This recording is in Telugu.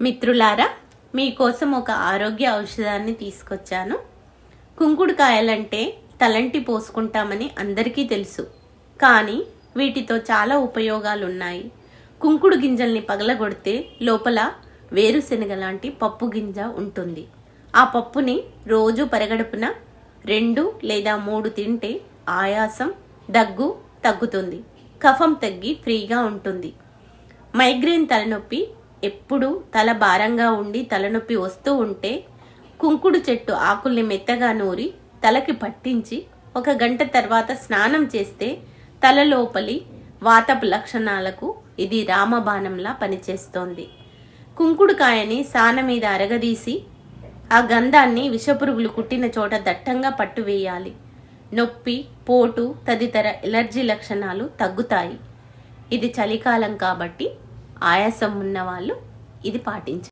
మిత్రులారా మీకోసం ఒక ఆరోగ్య ఔషధాన్ని తీసుకొచ్చాను. కుంకుడుకాయలంటే తలంటి పోసుకుంటామని అందరికీ తెలుసు. కానీ వీటితో చాలా ఉపయోగాలు ఉన్నాయి కుంకుడు గింజల్ని పగలగొడితే లోపల వేరుశెనగ లాంటి పప్పు గింజ ఉంటుంది. ఆ పప్పుని రోజు పరగడుపున రెండు లేదా మూడు తింటే ఆయాసం దగ్గు తగ్గుతుంది. కఫం తగ్గి ఫ్రీగా ఉంటుంది. మైగ్రేన్ తలనొప్పి ఎప్పుడు తల భారంగా ఉండి తలనొప్పి వస్తూ ఉంటే కుంకుడు చెట్టు ఆకుల్ని మెత్తగా నూరి తలకి పట్టించి ఒక గంట తర్వాత స్నానం చేస్తే తల లోపలి వాతపు లక్షణాలకు ఇది రామబాణంలా పనిచేస్తోంది. కుంకుడుకాయని సాన మీద అరగదీసి ఆ గంధాన్ని విషపురుగులు కుట్టిన చోట దట్టంగా పట్టువేయాలి నొప్పి పోటు తదితర ఎలర్జీ లక్షణాలు తగ్గుతాయి. ఇది చలికాలం కాబట్టి ఆయాసం ఉన్నవాళ్ళు ఇది పాటించాలి